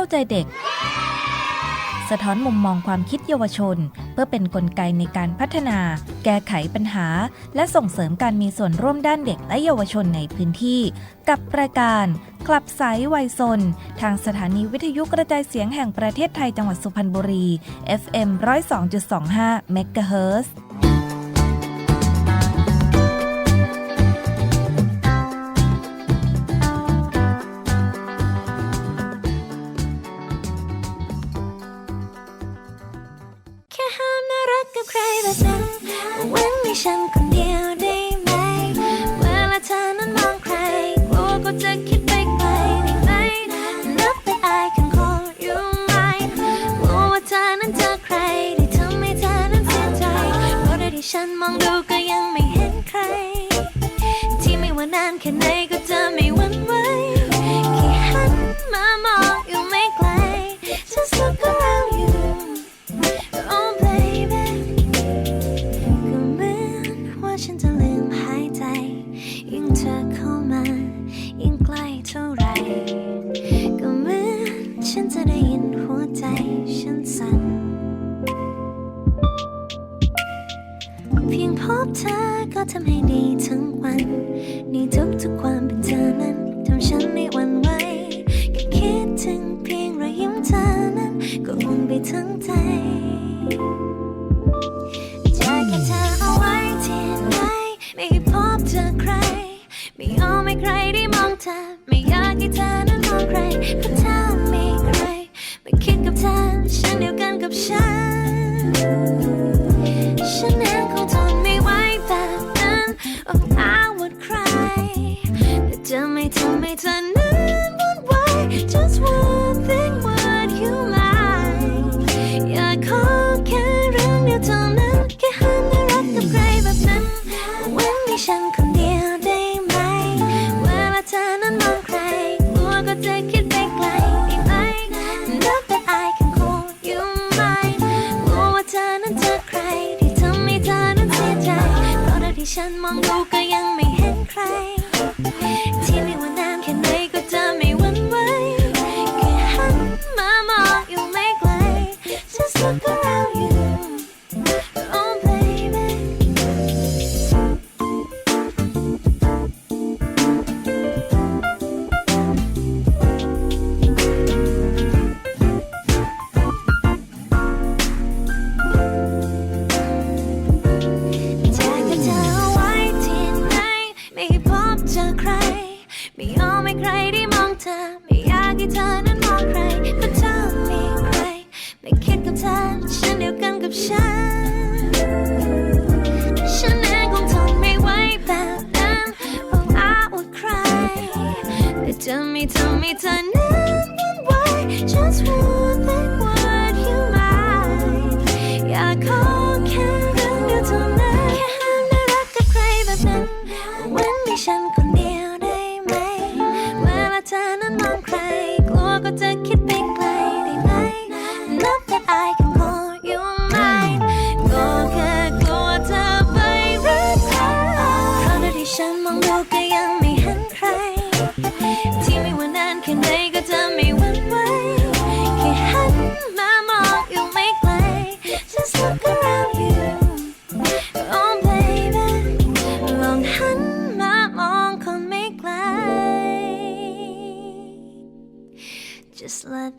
เข้าใจเด็ก สะท้อนมุมมองความคิดเยาวชน เพื่อเป็นนกลไกในการพัฒนา แก้ไขปัญหา และส่งเสริมการมีส่วนร่วมด้านเด็กและเยาวชนในพื้นที่ กับรายการคลับไซวัยซน ทางสถานีวิทยุกระจายเสียงแห่งประเทศไทยจังหวัดสุพรรณบุรี FM 102.25 MHz ก็งงไปทั้งใจจะเก็บเธอเอาไว้ที่ไหนไม่พบเจอใคร ไม่ยอมให้ใครได้มองเธอ ไม่อยากให้เธอนั้นมองใครเพราะเธอ ได้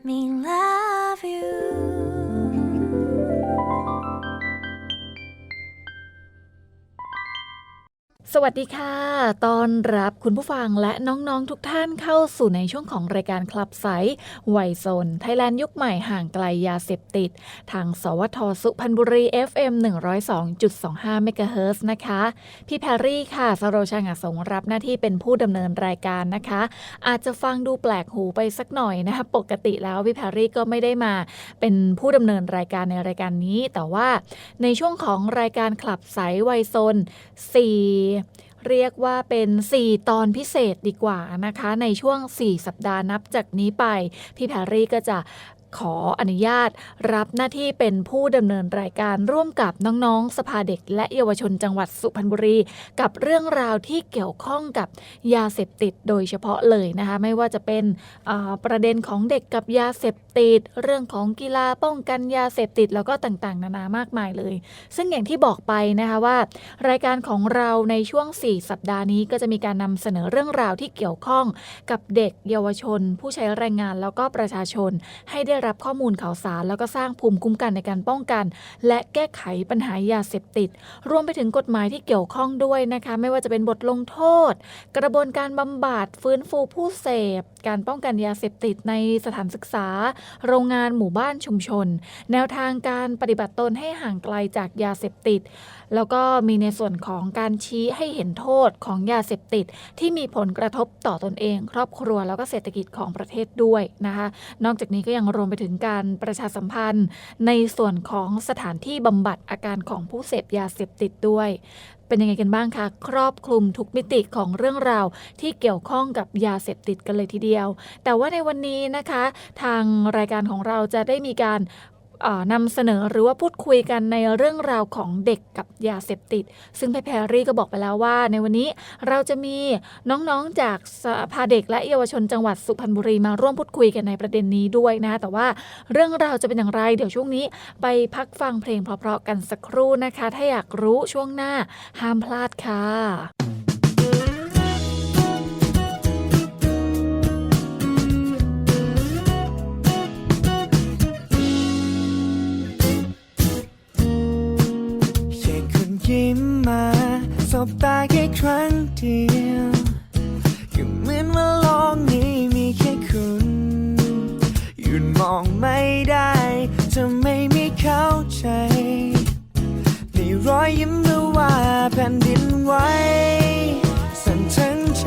me. วัสดีค่ะตอนรับคุณผู้ฟังและน้องๆทุกท่านเข้าสู่ในช่วงของรายการคลับไซส์วัยโซนไทยแลนด์ยุคใหม่ห่างไกลยาเสพติด ทางสวทสุพรรณบุรี FM 102.25เมกะเฮิร์นะคะ พี่แพรรี่ค่ะสโรชางสงรับหน้าที่เป็นผู้ดำเนินรายการนะคะ อาจจะฟังดูแปลกหูไปสักหน่อยนะคะ ปกติแล้วพี่แพรรี่ก็ไม่ได้มาเป็นผู้ดำเนินรายการในรายการนี้ แต่ว่าในช่วงของรายการคลับไซส์วัยโซน4 เรียกว่าเป็น 4 ตอนพิเศษดีกว่านะคะ ในช่วง 4 สัปดาห์นับจากนี้ไป พี่แพรรี่ก็จะ ขออนุญาตรับหน้าที่เป็นผู้ดำเนินรายการร่วมกับน้องๆ สภาเด็กและเยาวชนจังหวัดสุพรรณบุรี กับเรื่องราวที่เกี่ยวข้องกับยาเสพติดโดยเฉพาะเลยนะคะไม่ว่าจะเป็นประเด็นของเด็กกับยาเสพติด เรื่องของกีฬาป้องกันยาเสพติดแล้วก็ต่างๆ นานามากมายเลย ซึ่งอย่างที่บอกไปนะคะว่า รายการของเราในช่วง 4 สัปดาห์นี้ก็จะมีการนำเสนอเรื่องราวที่เกี่ยวข้องกับเด็กเยาวชน ผู้ใช้แรงงานแล้วก็ประชาชนให้ได้รับข้อมูลข่าวสาร แล้วก็สร้างภูมิคุ้มกันในการป้องกัน และแก้ไขปัญหายาเสพติด รวมไปถึงกฎหมายที่เกี่ยวข้องด้วยนะคะ ไม่ว่าจะเป็นบทลงโทษ กระบวนการบำบัดฟื้นฟูผู้เสพ การป้องกันยาเสพติดในสถานศึกษา โรงงานหมู่บ้านชุมชน แนวทางการปฏิบัติตนให้ห่างไกลจากยาเสพติด แล้วก็มีในส่วนของการชี้ให้เห็นโทษของยาเสพติด ที่มีผลกระทบต่อตนเอง ครอบครัวแล้วก็เศรษฐกิจของประเทศด้วยนะคะ นอกจากนี้ก็ยังรวมไปถึงการประชาสัมพันธ์ ในส่วนของสถานที่บำบัดอาการของผู้เสพยาเสพติดด้วยเป็นยังไงกันบ้างคะ ครอบคลุมทุกมิติของเรื่องราวที่เกี่ยวข้องกับยาเสพติดกันเลยทีเดียว แต่ว่าในวันนี้นะคะ ทางรายการของเราจะได้มีการ นำเสนอหรือว่าพูดคุยกันในเรื่องราวของเด็กกับยาเสพติด ซึ่งพี่แพรรี่ก็บอกไปแล้วว่า ในวันนี้เราจะมีน้องๆจากสภาเด็กและเยาวชนจังหวัดสุพรรณบุรีมาร่วมพูดคุยกันในประเด็นนี้ด้วยนะคะแต่ว่าเรื่องราวจะเป็นอย่างไรเดี๋ยวช่วงนี้ ไปพักฟังเพลงเพราะๆกันสักครู่นะคะ ถ้าอยากรู้ช่วงหน้าห้ามพลาดค่ะ บตาแค่ครั้งเดียวก็เหมือนว่าโลกนี้มีแค่คุณหยุดมองไม่ได้จะไม่มีเข้าใจในรอยยิ้มหรือว่าแผ่นดินไหวสั่นทั้งใจ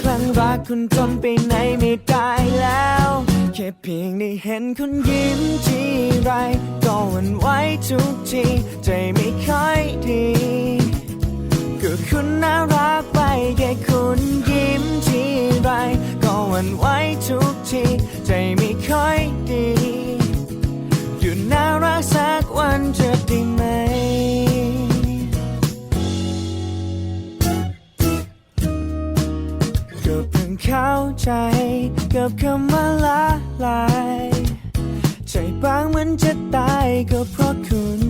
คลั่งรักคุณจนไปไหนไม่ได้ ค่เพียงได้เห็นคุณยิ้มทีไร ก็หวันไหวทุกทีใจไม่ค่อยดีก็คุณน่ารักไปแค่คุณยิ้มทีไร ก็หวันไหวทุกทีใจไม่ค่อยดีหยุดน่ารักสักวันจะด้ไหมก็เพิ่งเข้าใจกับคำว่าละ ลาย ใจบางเหมันจะตายก็เพราะคุณ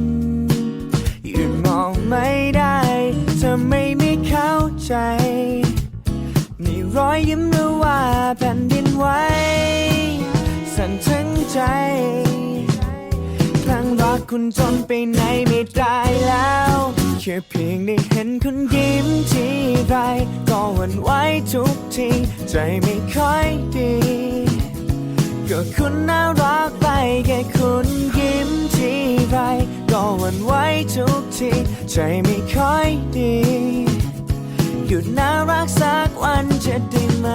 ยุดมองไม่ได้ถ้าไม่มีเข้าใจนี่รอยยิ้มหรือว่าแผ่นดินไหวสั่นทั้งใจครั้งรักคุณจนไปไหนไม่ได้แล้วแค่เพียงได้เห็นคุณยิ้มทีไรก็หวั่นไหวทุกที ใจไม่ค่อยดี ก็คุณน่ารักไปแค่คุณยิ้มทีไร ก็หวั่นไหวทุกที ใจไม่ค่อยดี หยุดน่ารักสักวันจะได้ไหม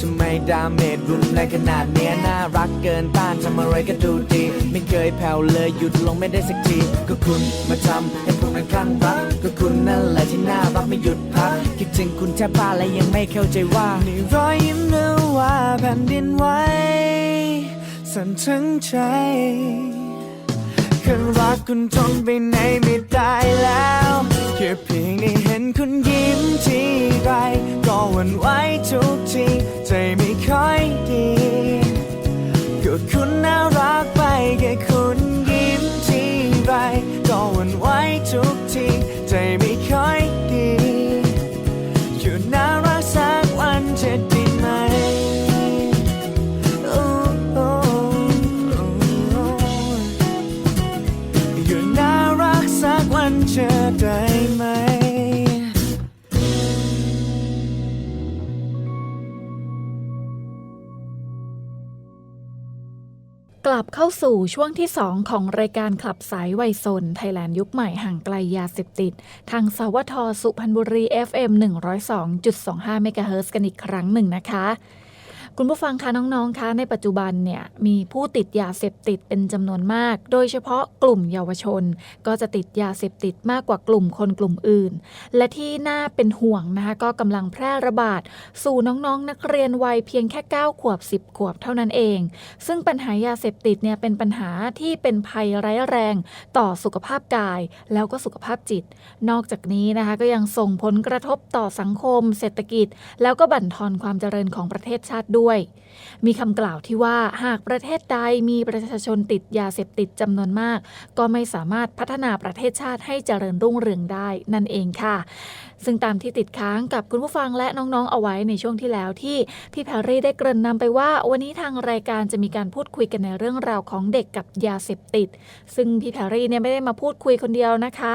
ทำไมดาเมจรุนแรงขนาดเนี้ยน่ารักเกินต้านทำอะไรก็ดูดี ไม่เคยแผ่วเลยหยุดลงไม่ได้สักที ก็คุณมาทำให้ พวกนั้นคลั่งรักก็คุณนั่นแหละที่น่ารักไม่หยุดพัก คิดถึงคุณแทบบ้าและยังไม่เข้าใจว่านี่รอยยิ้มหรือว่าแผ่นดินไหวสั่นทั้งใจครั้งรักคุณทนไปไหนไม่ได้แล้วแค่เพียงได้เห็นคุณยิ้มทีไรก็หวั่นไหวทุกทีใจไม่ค่อยดีก็คุณน่ารักไปแค่คุณยิ้ม ไร ก็หวั่นไหวทุกที ใจไม่ค่อยดี อยู่น่ารักสักวันจะ ลับเข้าสู่ช่วงที่ 2 ของรายการขับสายวัยซนไทยแลนด์ยุคใหม่ห่างไกลยาเสพติด ทางสวทสุพรรณบุรี FM 102.25เมกะเฮิรตซ์กันอีกครั้งหนึ่งนะคะ คุณผู้ฟังคะน้องๆคะในปัจจุบันเนี่ยมีผู้ติดยาเสพติดเป็นจำนวนมาก โดยเฉพาะกลุ่มเยาวชน ก็จะติดยาเสพติดมากกว่ากลุ่มคนกลุ่มอื่น และที่น่าเป็นห่วงนะคะก็กำลังแพร่ระบาด สู่น้องๆนักเรียนวัยเพียงแค่ 9 ขวบ 10 ขวบเท่านั้นเอง ซึ่งปัญหายาเสพติดเนี่ยเป็นปัญหาที่เป็นภัยร้ายแรง ต่อสุขภาพกาย แล้วก็สุขภาพจิต นอกจากนี้นะคะก็ยังส่งผลกระทบต่อสังคม เศรษฐกิจ แล้วก็บั่นทอนความเจริญของประเทศชาติด้วยมีคำกล่าวที่ว่าหากประเทศใดมีประชาชนติดยาเสพติดจำนวนมาก ก็ไม่สามารถพัฒนาประเทศชาติให้เจริญรุ่งเรืองได้นั่นเองค่ะ ซึ่งตามที่ติดค้างกับคุณผู้ฟังและน้องๆเอาไว้ในช่วงที่แล้วที่พี่แพรรี่ได้เกริ่นนำไปว่า วันนี้ทางรายการจะมีการพูดคุยกันในเรื่องราวของเด็กกับยาเสพติด ซึ่งพี่แพรรี่เนี่ยไม่ได้มาพูดคุยคนเดียวนะคะ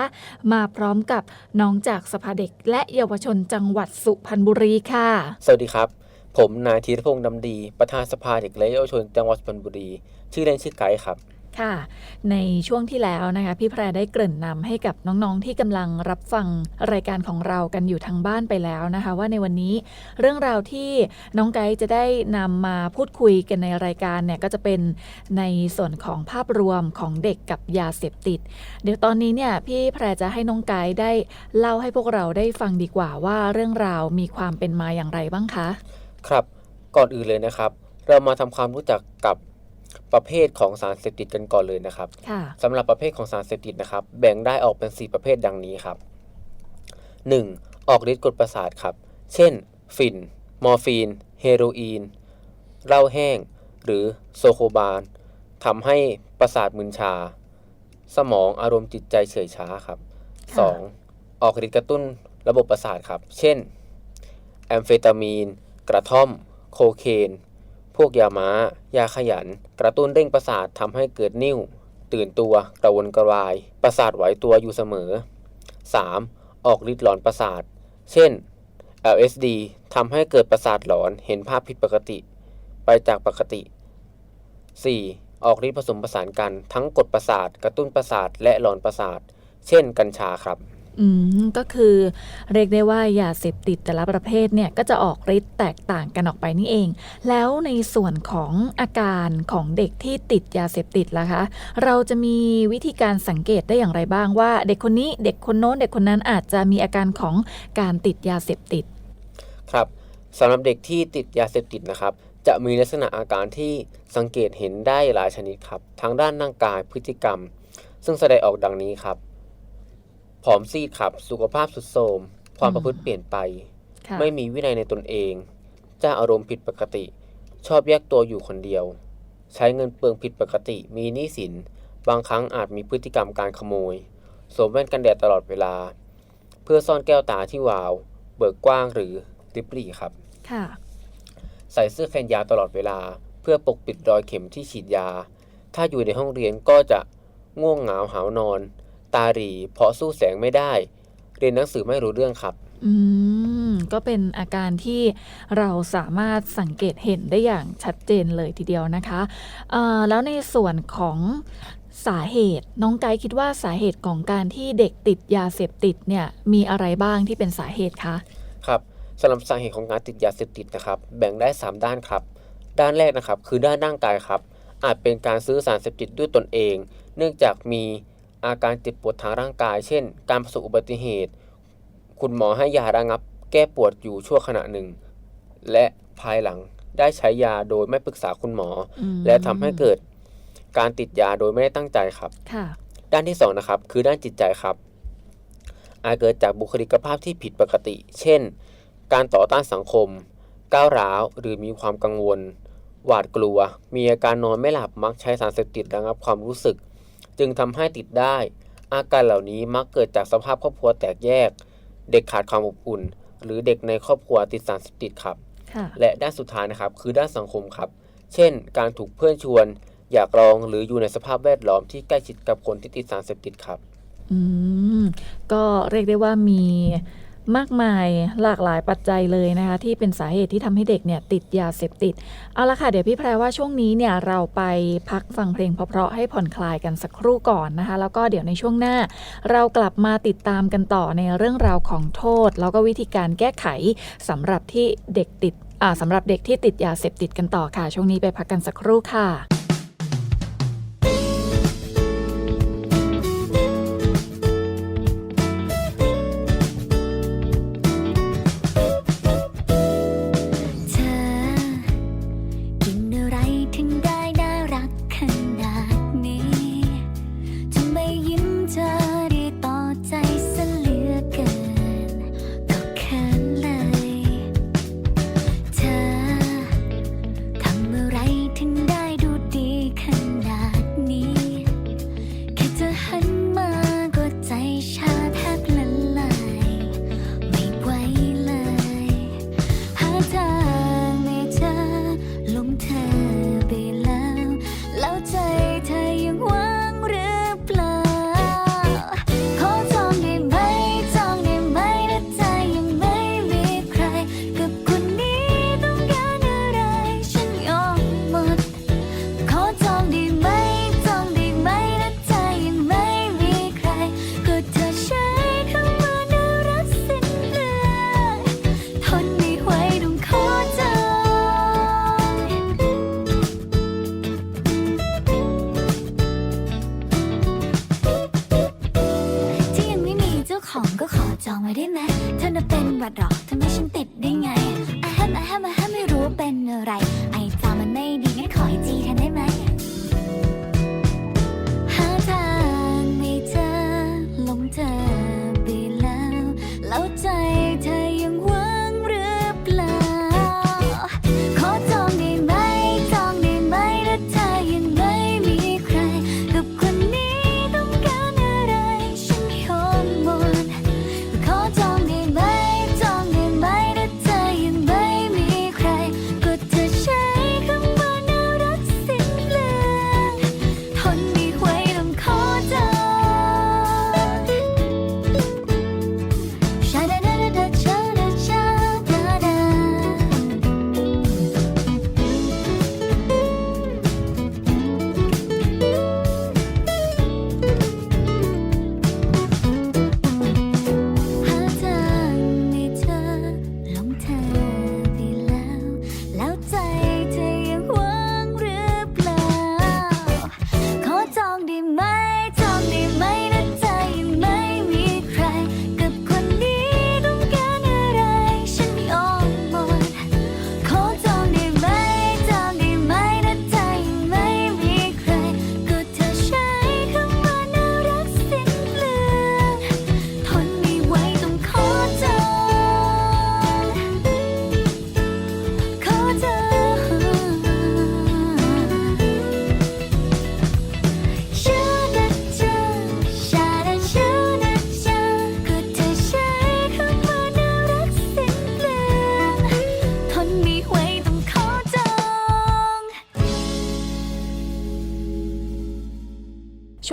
มาพร้อมกับน้องจากสภาเด็กและเยาวชนจังหวัดสุพรรณบุรีค่ะ สวัสดีครับ ผมนายธีรพงษ์ดำดี ประธานสภาเด็กและเยาวชนจังหวัดสุพรรณบุรี ชื่อเล่นชื่อไกด์ครับ ค่ะ ในช่วงที่แล้วนะคะ พี่แพรได้เกริ่นนำให้กับน้องๆที่กำลังรับฟังรายการของเรากันอยู่ทางบ้านไปแล้วนะคะ ว่าในวันนี้เรื่องราวที่น้องไกด์จะได้นำมาพูดคุยกันในรายการเนี่ยก็จะเป็นในส่วนของภาพรวมของเด็กกับยาเสพติด เดี๋ยวตอนนี้เนี่ยพี่แพรจะให้น้องไกด์ได้เล่าให้พวกเราได้ฟังดีกว่าว่าเรื่องราวมีความเป็นมาอย่างไรบ้างคะ ครับ ก่อนอื่นเลยนะครับ เรามาทำความรู้จักกับประเภทของสารเสพติดกันก่อนเลยนะครับค่ะสำหรับประเภทของสารเสพติดนะครับ แบ่งได้ออกเป็น 4 ประเภทดังนี้ครับ 1. ออกฤทธิ์กดประสาทครับ เช่น ฝิ่น มอร์ฟีน เฮโรอีน เหล้าแห้ง หรือโซโคบานทำให้ประสาทมึนชา สมองอารมณ์จิตใจเฉยช้าครับค่ะ 2. ออกฤทธิ์กระตุ้นระบบประสาทครับ เช่น แอมเฟตามีน กระท่อม โคเคน พวกยาม้า ยาขยัน กระตุ้นเร่งประสาททำให้เกิดนิ่ว ตื่นตัวกระวนกระวาย ประสาทไหวตัวอยู่เสมอ 3. ออกฤทธิ์หลอนประสาท เช่น LSD ทำให้เกิดประสาทหลอนเห็นภาพผิดปกติ ไปจากปกติ 4. ออกฤทธิ์ผสมผสานกันทั้งกดประสาท กระตุ้นประสาทและหลอนประสาท เช่น กัญชาครับ อืมก็คือเรียกได้ว่ายาเสพติดแต่ละประเภทเนี่ยก็จะออกฤทธิ์แตกต่างกันออกไปนี่เอง แล้วในส่วนของอาการของเด็กที่ติดยาเสพติดล่ะคะ เราจะมีวิธีการสังเกตได้อย่างไรบ้างว่า เด็กคนนี้เด็กคนโน้น เด็กคนนั้นอาจจะมีอาการของการติดยาเสพติด ครับสำหรับเด็กที่ติดยาเสพติดนะครับ จะมีลักษณะอาการที่สังเกตเห็นได้หลายชนิดครับทั้งด้านร่างกายพฤติกรรม ซึ่งแสดงออกดังนี้ครับ ผอมซีดครับ สุขภาพสุดโทรมความประพฤติเปลี่ยนไป ค่ะไม่มีวินัยในตนเอง เจ้าอารมณ์ผิดปกติ ชอบแยกตัวอยู่คนเดียว ใช้เงินเปลืองผิดปกติ มีหนี้สิน บางครั้งอาจมีพฤติกรรมการขโมย สวมแว่นกันแดดตลอดเวลา เพื่อซ่อนแก้วตาที่วาว เบิกกว้างหรือริบหรี่ครับ ค่ะ ใส่เสื้อแขนยาวตลอดเวลา เพื่อปกปิดรอยเข็มที่ฉีดยา ถ้าอยู่ในห้องเรียนก็จะง่วงเหงาหาวนอน ตาหรีเพราะสู้แสงไม่ได้ เรียนหนังสือไม่รู้เรื่องครับ อืม ก็เป็นอาการที่เราสามารถสังเกตเห็นได้อย่างชัดเจนเลยทีเดียวนะคะเอ่อแล้วในส่วนของสาเหตุน้องไกด์คิดว่าสาเหตุของการที่เด็กติดยาเสพติดเนี่ยมีอะไรบ้างที่เป็นสาเหตุคะครับสำหรับสาเหตุของการติดยาเสพติดนะครับ แบ่งได้ 3 ด้านครับ ด้านแรกนะครับคือด้านร่างกายครับ อาจเป็นการซื้อสารเสพติดด้วยตนเอง เนื่องจากมี อาการเจ็บปวดทางร่างกาย เช่น การประสบอุบัติเหตุ คุณหมอให้ยาระงับ แก้ปวดอยู่ชั่วขณะหนึ่ง และภายหลังได้ใช้ยาโดยไม่ปรึกษาคุณหมออม และทำให้เกิดการติดยาโดยไม่ได้ตั้งใจครับ ค่ะ ด้านที่สองนะครับ คือด้านจิตใจครับ อาจเกิดจากบุคลิกภาพที่ผิดปกติ เช่น การต่อต้านสังคม ก้าวร้าว หรือมีความกังวล หวาดกลัว มีอาการนอนไม่หลับ มักใช้สารเสพติดระงับความรู้สึก จึงทำให้ติดได้ อาการเหล่านี้มักเกิดจากสภาพครอบครัวแตกแยก เด็กขาดความอบอุ่น หรือเด็กในครอบครัวติดสารเสพติดครับค่ะและด้านสุดท้ายนะครับ คือด้านสังคมครับ เช่น การถูกเพื่อนชวน อยากลองหรืออยู่ในสภาพแวดล้อมที่ใกล้ชิดกับคนที่ติดสารเสพติดครับ อืม ก็เรียกได้ว่ามี มากมายหลากหลายปัจจัยเลยนะคะ ที่เป็นสาเหตุที่ทำให้เด็กเนี่ยติดยาเสพติด เอาละค่ะ เดี๋ยวพี่แพรว่าช่วงนี้เนี่ยเราไปพักฟังเพลงเพราะๆให้ผ่อนคลายกันสักครู่ก่อนนะคะ แล้วก็เดี๋ยวในช่วงหน้า เรากลับมาติดตามกันต่อในเรื่องราวของโทษ แล้วก็วิธีการแก้ไขสำหรับที่เด็กติดสำหรับเด็กที่ติดยาเสพติดกันต่อค่ะ ช่วงนี้ไปพักกันสักครู่ค่ะ เธอน่ะเป็นหวัดหรอทำไมฉันติดได้ไงอาแฮมอาแฮมอาแฮมไม่รู้เป็นอะไร ไอจามันไม่ดีงั้นขอให้จีแทนได้ไหมหาทางไม่เจอหลงเธอไปแล้ว แล้วใจ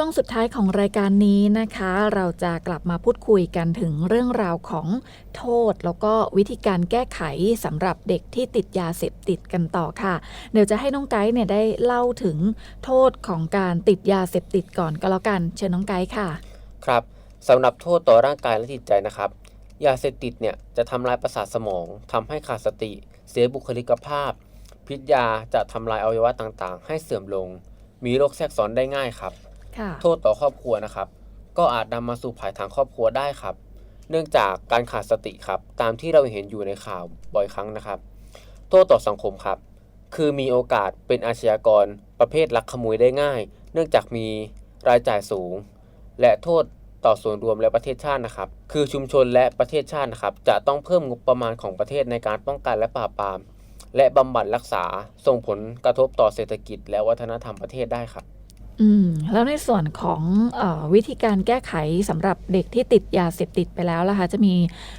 วงสุดท้ายของรายการนี้นะคะ เราจะกลับมาพูดคุยกันถึงเรื่องราวของโทษ แล้วก็วิธีการแก้ไขสำหรับเด็กที่ติดยาเสพติดกันต่อค่ะ เดี๋ยวจะให้น้องไกด์เนี่ยได้เล่าถึงโทษของการติดยาเสพติดก่อนก็แล้วกัน เชิญน้องไกด์ค่ะ ครับสำหรับโทษต่อร่างกายและจิตใจนะครับ ยาเสพติดเนี่ยจะทำลายประสาทสมองทำให้ขาดสติ เสียบุคลิกภาพ พิษยาจะทำลายอวัยวะต่างๆ ให้เสื่อมลง มีโรคแทรกซ้อนได้ง่ายครับ โทษต่อครอบครัวนะครับ ก็อาจนำมาสู่ภายทางครอบครัวได้ครับ เนื่องจากการขาดสติครับ ตามที่เราเห็นอยู่ในข่าวบ่อยครั้งนะครับ โทษต่อสังคมครับ คือมีโอกาสเป็นอาชญากรประเภทลักขโมยได้ง่าย เนื่องจากมีรายจ่ายสูง และโทษต่อส่วนรวมและประเทศชาตินะครับ คือชุมชนและประเทศชาตินะครับ จะต้องเพิ่มงบประมาณของประเทศในการป้องกันและปราบปราม และบำบัดรักษาส่งผลกระทบต่อเศรษฐกิจและวัฒนธรรมประเทศได้ครับ อืม แล้วในส่วนของเออวิธีการแก้ไขสำหรับเด็กที่ติดยาเสพติดไปแล้วล่ะคะ จะมี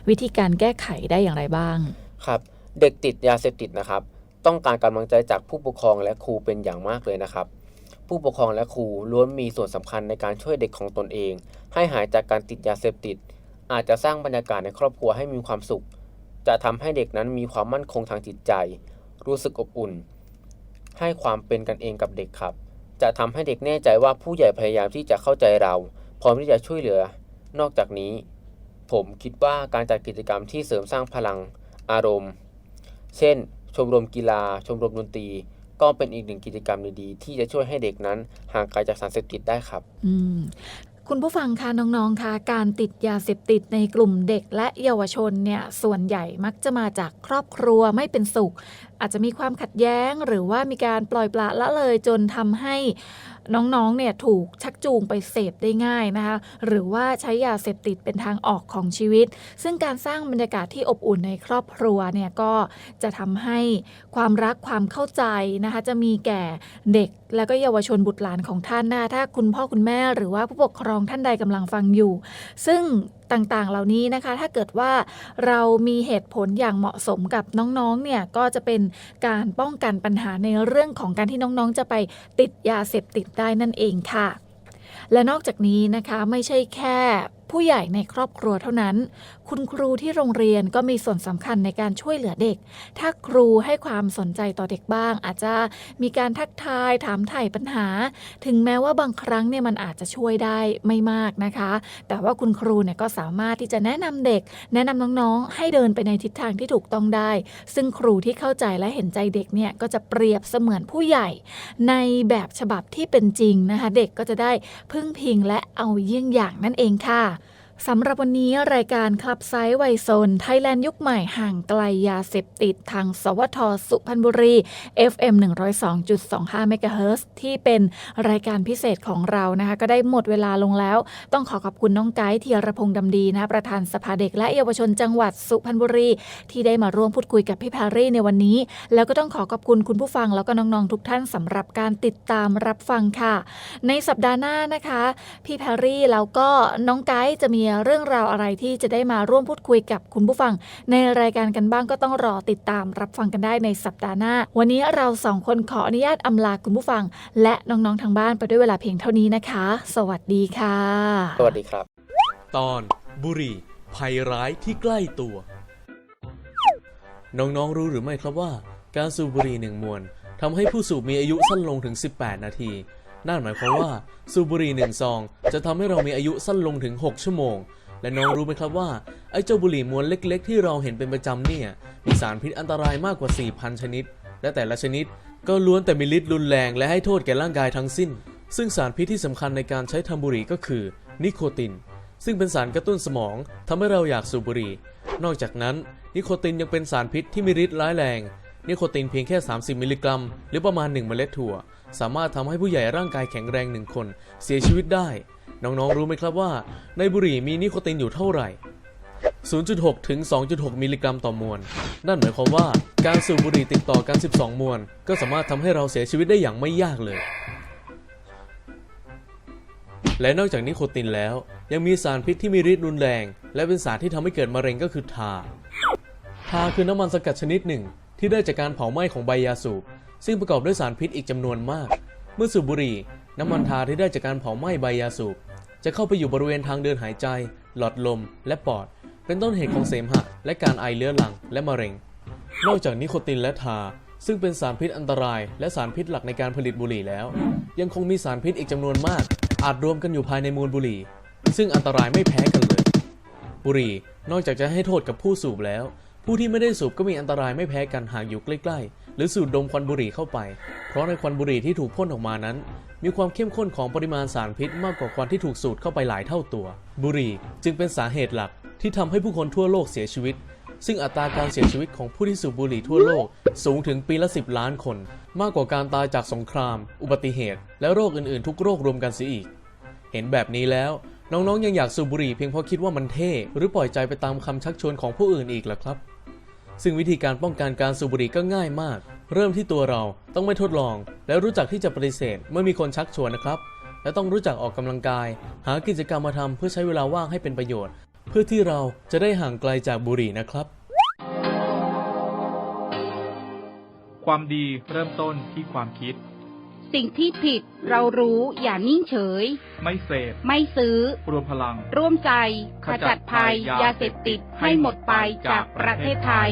วิธีการแก้ไขได้อย่างไรบ้าง ครับเด็กติดยาเสพติดนะครับ ต้องการกำลังใจจากผู้ปกครองและครูเป็นอย่างมากเลยนะครับ ผู้ปกครองและครูล้วนมีส่วนสำคัญในการช่วยเด็กของตนเอง ให้หายจากการติดยาเสพติด อาจจะสร้างบรรยากาศในครอบครัวให้มีความสุข จะทำให้เด็กนั้นมีความมั่นคงทางจิตใจ รู้สึกอบอุ่น ให้ความเป็นกันเองกับเด็กครับ จะทำให้เด็กแน่ใจว่าผู้ใหญ่พยายามที่จะเข้าใจเรา พร้อมที่จะช่วยเหลือ นอกจากนี้ ผมคิดว่าการจัดกิจกรรมที่เสริมสร้างพลังอารมณ์ เช่น ชมรมกีฬา ชมรมดนตรี ก็เป็นอีกหนึ่งกิจกรรมดีๆ ที่จะช่วยให้เด็กนั้นห่างไกลจากสารเสพติดได้ครับ อืม คุณผู้ฟังคะน้องๆคะการติดยาเสพติดในกลุ่มเด็กและเยาวชนเนี่ยส่วนใหญ่มักจะมาจากครอบครัวไม่เป็นสุข อาจจะมีความขัดแย้งหรือว่ามีการปล่อยปละละเลยจนทำให้ น้องๆเนี่ยถูกชักจูงไปเสพได้ง่ายนะคะ หรือว่าใช้ยาเสพติดเป็นทางออกของชีวิต ซึ่งการสร้างบรรยากาศที่อบอุ่นในครอบครัวเนี่ยก็จะทำให้ความรักความเข้าใจนะคะ จะมีแก่เด็กแล้วก็เยาวชนบุตรหลานของท่านนะถ้าคุณพ่อคุณแม่หรือว่าผู้ปกครองท่านใดกำลังฟังอยู่ ซึ่งต่างๆ เหล่านี้นะคะ ถ้าเกิดว่าเรามีเหตุผลอย่างเหมาะสมกับน้องๆ เนี่ย ก็จะเป็นการป้องกันปัญหาในเรื่องของการที่น้องๆ จะไปติดยาเสพติดได้นั่นเองค่ะและนอกจากนี้นะคะไม่ใช่แค่ ผู้ใหญ่ในครอบครัวเท่านั้น คุณครูที่โรงเรียนก็มีส่วนสำคัญในการช่วยเหลือเด็ก ถ้าครูให้ความสนใจต่อเด็กบ้าง อาจจะมีการทักทายถามไถ่ปัญหา ถึงแม้ว่าบางครั้งเนี่ยมันอาจจะช่วยได้ไม่มากนะคะ แต่ว่าคุณครูเนี่ยก็สามารถที่จะแนะนำเด็ก แนะนำน้องๆ ให้เดินไปในทิศทางที่ถูกต้องได้ ซึ่งครูที่เข้าใจและเห็นใจเด็กเนี่ยก็จะเปรียบเสมือนผู้ใหญ่ ในแบบฉบับที่เป็นจริงนะคะ เด็กก็จะได้พึ่งพิงและเอาเยี่ยงอย่างนั่นเองค่ะ สำหรับวันนี้รายการคลับไซส์ไวโซนไทยแลนด์ยุคใหม่ห่างไกลยาเสพติดทาง สวทสุพรรณบุรี FM 102.25 MHz ที่เป็นรายการพิเศษของเรานะคะ ก็ได้หมดเวลาลงแล้ว ต้องขอขอบคุณน้องไกด์ธีรพงษ์ดำดีนะประธานสภาเด็กและเยาวชนจังหวัดสุพรรณบุรี ที่ได้มาร่วมพูดคุยกับพี่แพรรี่ในวันนี้ แล้วก็ต้องขอขอบคุณคุณผู้ฟังแล้วก็น้องๆทุกท่านสำหรับการติดตามรับฟังค่ะ ในสัปดาห์หน้านะคะ พี่แพรรี่แล้วก็น้องไกด์จะมีเรื่องราวอะไรที่จะได้มาร่วมพูดคุยกับคุณผู้ฟัง ในรายการกันบ้างก็ต้องรอติดตามรับฟังกันได้ในสัปดาห์หน้า วันนี้เราสองคนขออนุญาตอำลาคุณผู้ฟัง และน้องๆทางบ้านไปด้วยเวลาเพียงเท่านี้นะคะ สวัสดีค่ะ สวัสดีครับ ตอนบุหรี่ภัยร้ายที่ใกล้ตัว น้องๆรู้หรือไม่ครับว่า การสูบบุหรี่หนึ่งมวนทำให้ผู้สูบมีอายุสั้นลงถึง 18 นาที นั่นหมายความว่าสูบบุหรี่หนึ่งซอง จะทำให้เรามีอายุสั้นลงถึง 6 ชั่วโมง และน้องรู้ไหมครับว่า ไอ้เจ้าบุหรี่มวนเล็กๆ ที่เราเห็นเป็นประจำเนี่ย มีสารพิษอันตรายมากกว่า 4,000 ชนิด และแต่ละชนิด ก็ล้วนแต่มีฤทธิ์รุนแรงและให้โทษแก่ร่างกายทั้งสิ้น ซึ่งสารพิษที่สำคัญในการใช้ทำบุหรี่ก็คือนิโคติน ซึ่งเป็นสารกระตุ้นสมองทำให้เราอยากสูบบุหรี่ นอกจากนั้น นิโคตินยังเป็นสารพิษที่มีฤทธิ์ร้ายแรงนิโคตินเพียงแค่ 30 มิลลิกรัม หรือประมาณ 1 เมล็ดถั่ว สามารถทำให้ผู้ใหญ่ร่างกายแข็งแรงหนึ่งคน เสียชีวิตได้ น้องๆรู้ไหมครับว่า ในบุหรี่มีนิโคตินอยู่เท่าไหร่ 0.6 ถึง 2.6 มิลลิกรัมต่อมวนนั่นหมายความว่าการสูบบุหรี่ติดต่อกัน 12 มวนก็สามารถทำให้เราเสียชีวิตได้อย่างไม่ยากเลย และนอกจากนิโคตินแล้ว ยังมีสารพิษที่มีฤทธิ์รุนแรง และเป็นสารที่ทำให้เกิดมะเร็งก็คือทา ทาคือน้ำมันสกัดชนิดหนึ่ง ที่ได้จากการเผาไหม้ของใบยาสูบ ซึ่งประกอบด้วยสารพิษอีกจำนวนมาก เมื่อสูบบุหรี่ น้ำมันทาที่ได้จากการเผาไหม้ใบยาสูบ จะเข้าไปอยู่บริเวณทางเดินหายใจ หลอดลม และปอด เป็นต้นเหตุของเสมหะ และการไอเรื้อรังและมะเร็ง นอกจากนิโคตินและทา ซึ่งเป็นสารพิษอันตราย และสารพิษหลักในการผลิตบุหรี่แล้ว ยังคงมีสารพิษอีกจำนวนมาก อาจรวมกันอยู่ภายในมวลบุหรี่ ซึ่งอันตรายไม่แพ้กันเลย บุหรี่นอกจากจะให้โทษกับผู้สูบแล้ว ผู้ที่ไม่ได้สูบก็มีอันตรายไม่แพ้กันหากอยู่ใกล้ๆ หรือสูดดมควันบุหรี่เข้าไป เพราะในควันบุหรี่ที่ถูกพ่นออกมานั้น มีความเข้มข้นของปริมาณสารพิษมากกว่าควันที่ถูกสูดเข้าไปหลายเท่าตัว บุหรี่จึงเป็นสาเหตุหลักที่ทำให้ผู้คนทั่วโลกเสียชีวิต ซึ่งอัตราการเสียชีวิตของผู้ที่สูบบุหรี่ทั่วโลกสูงถึงปีละ 10 ล้านคน มากกว่าการตายจากสงคราม อุบัติเหตุ และโรคอื่นๆ ทุกโรครวมกันเสียอีก เห็นแบบนี้แล้วน้องๆ ยังอยากสูบบุหรี่เพียงเพราะคิดว่ามันเท่ หรือปล่อยใจไปตามคำชักชวนของผู้อื่นอีกเหรอครับ ซึ่งวิธีการป้องกันการสูบบุหรี่ก็ง่ายมาก เริ่มที่ตัวเราต้องไม่ทดลอง และรู้จักที่จะปฏิเสธเมื่อมีคนชักชวนนะครับ และต้องรู้จักออกกำลังกาย หากิจกรรมมาทำเพื่อใช้เวลาว่างให้เป็นประโยชน์ เพื่อที่เราจะได้ห่างไกลจากบุหรี่นะครับ ความดีเริ่มต้นที่ความคิด สิ่งที่ผิดเรารู้อย่านิ่งเฉย ไม่เสพ ไม่ซื้อ รวมพลัง ร่วมใจ ขจัดภัยยาเสพติดให้หมดไปจากประเทศไทย